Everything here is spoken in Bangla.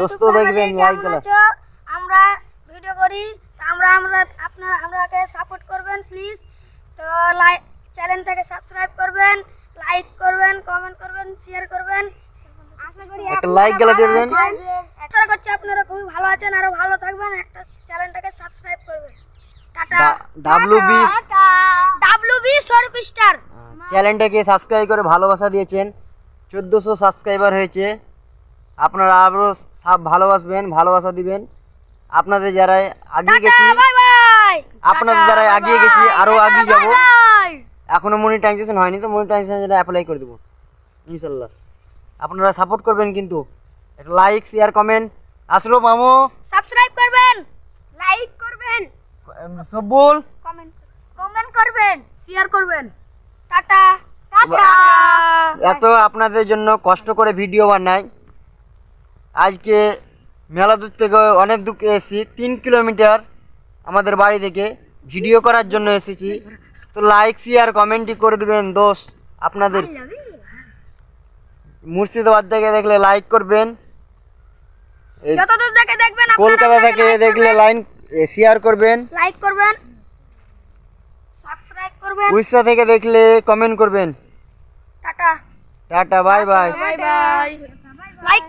দোস্ত দেখবেন। আছো? আমরা ভিডিও করি আমরা আমরা আপনারা আমাকে সাপোর্ট করবেন প্লিজ তো লাইক চ্যানেলটাকে সাবস্ক্রাইব করবেন লাইক করবেন কমেন্ট করবেন শেয়ার করবেন। আশা করি একটা like গেলে দিয়ে দেবেন। আশা করছি আপনারা খুবই ভালো আছেন আরও ভালো থাকবেন। একটা চ্যানেলটাকে সাবস্ক্রাইব করবেন। টাটা। ডাব্লু বিশ ডাব্লু বি স্টার চ্যানেলটাকে সাবস্ক্রাইব করে ভালোবাসা দিয়েছেন। চোদ্দোশো সাবস্ক্রাইবার হয়েছে। আপনারা আরও সাব ভালোবাসবেন ভালোবাসা দিবেন। আপনাদের যারা আগিয়ে গেছি আপনাদের দ্বারা এগিয়ে গেছি আরও এগিয়ে যাব। এখনও মনিটাইজেশন হয়নি তো মনিটাইজেশন অ্যাপ্লাই করে দেবো। ইনশাল্লাহ। আপনারা সাপোর্ট করবেন কিন্তু। একটা লাইক শেয়ার কমেন্ট আসলো মামু। সাবস্ক্রাইব করবেন লাইক করবেন। সব্বুল কমেন্ট কমেন্ট করবেন শেয়ার করবেন। Tata tata. এত আপনাদের জন্য কষ্ট করে ভিডিও বানাই। আজকে মেলা দূর থেকে অনেক দূর এসেছি। তিন কিলোমিটার আমাদের বাড়ি থেকে ভিডিও করার জন্য এসেছি। তো লাইক শেয়ার কমেন্টই করে দেবেন দোষ আপনাদের। মুর্শিদাবাদ থেকে দেখলে লাইক করবেন। কলকাতা থেকে দেখলে লাইন শেয়ার করবেন। লাইক করবেন। সাবস্ক্রাইব করবেন। উড়িষ্যা থেকে দেখলে কমেন্ট করবেন। Tata. Tata bye bye bye bye like